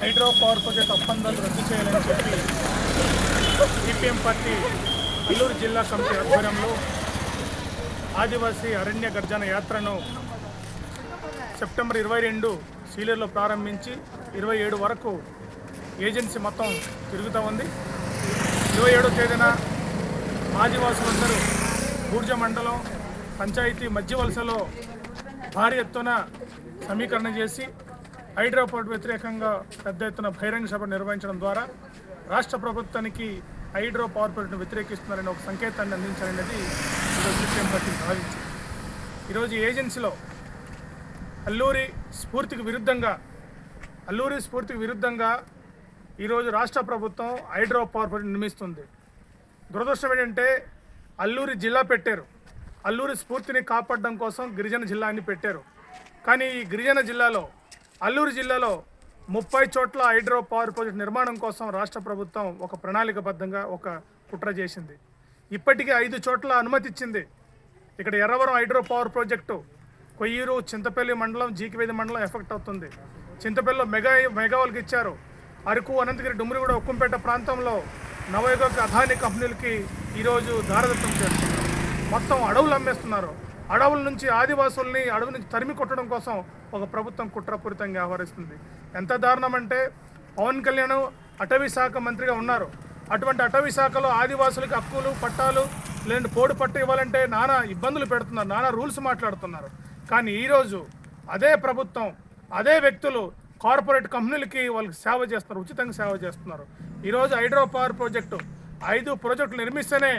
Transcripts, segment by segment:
Hydro power project ఒప్పందాలు రద్దు చేయాలని చెప్పి సిపిఎం పార్టీ అల్లూరు జిల్లా కమిటీ ఆధ్వర్యంలో ఆదివాసీ అరణ్య గర్జన యాత్రను సెప్టెంబర్ ఇరవై రెండు సీలేరులో ప్రారంభించి ఇరవై ఏడు వరకు ఏజెన్సీ మొత్తం తిరుగుతూ ఉంది. ఇరవై ఏడో తేదీన ఆదివాసులందరూ బూర్జ మండలం పంచాయతీ మధ్య వలసలో భారీ ఎత్తున సమీకరణ చేసి హైడ్రోపోర్ట్ వ్యతిరేకంగా పెద్ద ఎత్తున బహిరంగ సభ నిర్వహించడం ద్వారా రాష్ట్ర ప్రభుత్వానికి హైడ్రో పవర్ ప్రాజెక్టును వ్యతిరేకిస్తున్నారనే ఒక సంకేతాన్ని అందించాలనేది ఈరోజు సీఎం పార్టీ భావించింది ఈరోజు ఏజెన్సీలో అల్లూరి స్ఫూర్తికి విరుద్ధంగా అల్లూరి స్ఫూర్తికి విరుద్ధంగా ఈరోజు రాష్ట్ర ప్రభుత్వం హైడ్రో పవర్ ప్రాజెక్ట్ నిర్మిస్తుంది. దురదృష్టం ఏంటంటే అల్లూరి జిల్లా పెట్టారు. అల్లూరి స్ఫూర్తిని కాపాడడం కోసం గిరిజన జిల్లా అని పెట్టారు. కానీ ఈ గిరిజన జిల్లాలో అల్లూరు జిల్లాలో ముప్పై చోట్ల హైడ్రో పవర్ ప్రాజెక్ట్ నిర్మాణం కోసం రాష్ట్ర ప్రభుత్వం ఒక ప్రణాళికబద్ధంగా ఒక కుట్ర చేసింది. ఇప్పటికే ఐదు చోట్ల అనుమతి ఇచ్చింది. ఇక్కడ Erravaram hydro power project Koyyuru Chintapalli మండలం జీకివేది మండలం ఎఫెక్ట్ అవుతుంది. చింతపల్లిలో మెగా మెగావాల్కి ఇచ్చారు. అరకు అనంతగిరి డుమ్మిరిగూడ ఉక్కుంపేట ప్రాంతంలో నవయుగ అదాని కంపెనీలకి ఈరోజు దారదత్తం చేస్తున్నారు. మొత్తం అడవులు అమ్మేస్తున్నారు. అడవుల నుంచి ఆదివాసుల్ని అడవి నుంచి తరిమి కొట్టడం కోసం ఒక ప్రభుత్వం కుట్రపూరితంగా వ్యవహరిస్తుంది. ఎంత దారుణం అంటే పవన్ కళ్యాణ్ అటవీ శాఖ మంత్రిగా ఉన్నారు. అటువంటి అటవీ శాఖలో ఆదివాసులకు హక్కులు పట్టాలు లేదంటే పోడు పట్టు ఇవ్వాలంటే నానా ఇబ్బందులు పెడుతున్నారు నానా రూల్స్ మాట్లాడుతున్నారు. కానీ ఈరోజు అదే ప్రభుత్వం అదే వ్యక్తులు కార్పొరేట్ కంపెనీలకి వాళ్ళకి సేవ చేస్తున్నారు ఉచితంగా సేవ చేస్తున్నారు. ఈరోజు హైడ్రో పవర్ ప్రాజెక్టు ఐదు ప్రాజెక్టులు నిర్మిస్తేనే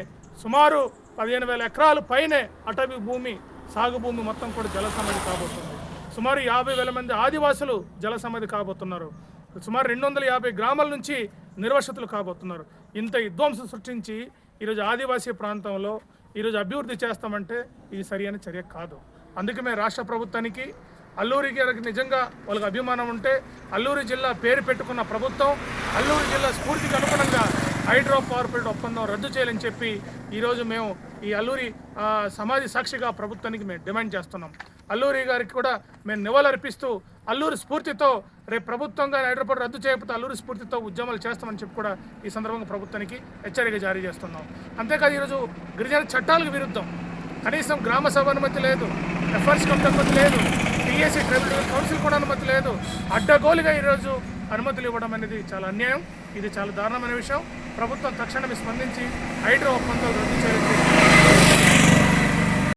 సుమారు పదిహేను వేల ఎకరాలు పైనే అటవీ భూమి సాగు భూమి మొత్తం కూడా జలసమాధి కాబోతుంది. సుమారు యాభై వేల మంది ఆదివాసులు జలసమాధి కాబోతున్నారు. సుమారు రెండు వందల యాభై గ్రామాల నుంచి నిర్వసతులు కాబోతున్నారు. ఇంత విధ్వంసం సృష్టించి ఈరోజు ఆదివాసీ ప్రాంతంలో ఈరోజు అభివృద్ధి చేస్తామంటే ఇది సరైన చర్య కాదు. అందుకే మేము రాష్ట్ర ప్రభుత్వానికి అల్లూరి గారికి నిజంగా వాళ్ళకి అభిమానం ఉంటే అల్లూరి జిల్లా పేరు పెట్టుకున్న ప్రభుత్వం అల్లూరి జిల్లా స్ఫూర్తికి అనుగుణంగా హైడ్రో పవర్ ప్లాంట్ ఒప్పందం రద్దు చేయాలని చెప్పి ఈరోజు మేము ఈ అల్లూరి సమాధి సాక్షిగా ప్రభుత్వానికి మేము డిమాండ్ చేస్తున్నాం. అల్లూరి గారికి కూడా మేము నివాళులర్పిస్తూ అల్లూరి స్ఫూర్తితో రేపు ప్రభుత్వంగా హైదరాబాద్ రద్దు చేయకపోతే అల్లూరి స్ఫూర్తితో ఉద్యమాలు చేస్తామని చెప్పి కూడా ఈ సందర్భంగా ప్రభుత్వానికి హెచ్చరిక జారీ చేస్తున్నాం. అంతేకాదు ఈరోజు గిరిజన చట్టాలకు విరుద్ధం. కనీసం గ్రామ సభ అనుమతి లేదు ఎఫర్స్ అనుమతి లేదు. టీఎస్సీ ట్రైబల్ కౌన్సిల్ కూడా అనుమతి లేదు. అడ్డగోలుగా ఈరోజు అనుమతులు ఇవ్వడం అనేది చాలా అన్యాయం. ఇది చాలా దారుణమైన విషయం. ప్రభుత్వం తక్షణమే స్పందించి హైడ్రో ఒప్పందాలు రద్దు చేయాలని